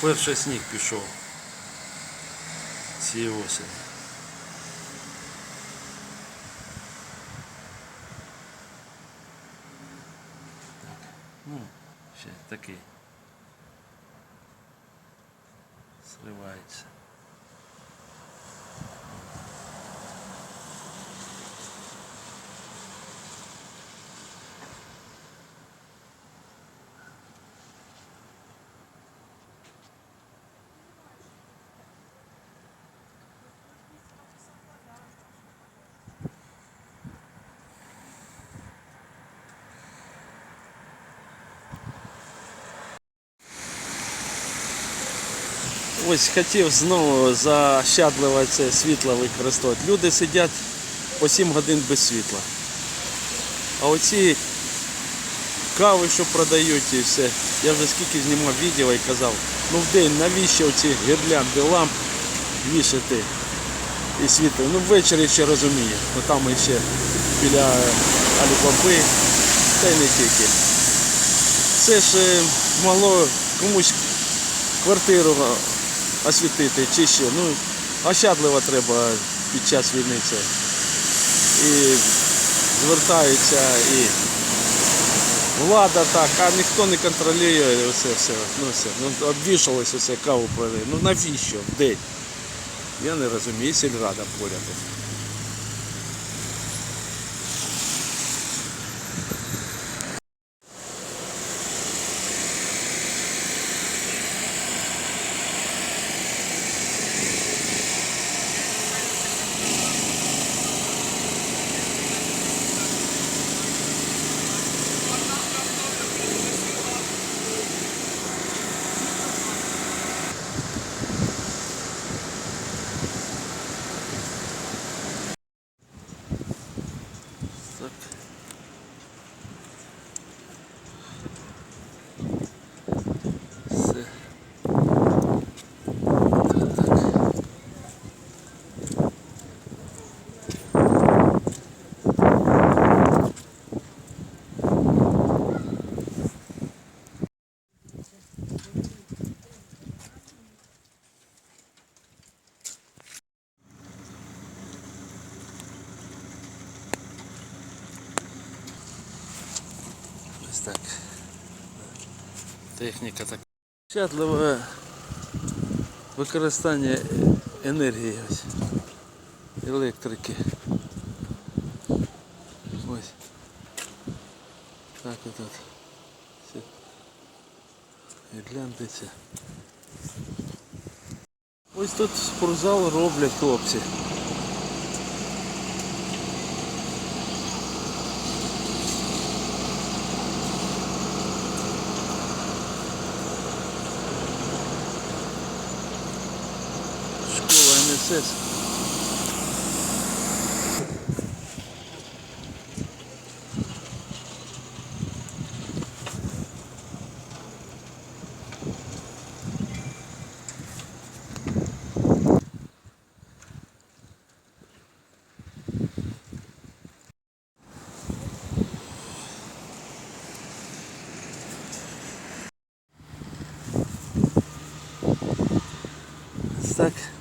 Перший сніг пішов цієї осені. Так, ну, ще такий. Сливається. Ось хотів знову заощадливо це світло використовувати. Люди сидять по 7 годин без світла. А оці кави, що продають і все. Я вже скільки знімав відео і казав, ну в день навіщо ці гірлянди ламп вішати і світло. Ну ввечері ще розумію. Ну там ще біля Алібаби, та й не тільки. Це ж е, могло комусь квартиру освітити чи ще. Ну, ощадливо треба під час війни це. І звертаються і влада так, а ніхто не контролює все, все. Ну, все. Ну, обвішалося все, каву провели. Ну навіщо в день? Я не розумію, сільрада поряд. Так. Так. Техніка така. Щадливе використання енергії ось. Електрики. Ось. Так от от. Все. Гляньтеся. Ось тут спортзал роблять хлопці. Школа НСС. Ось Так.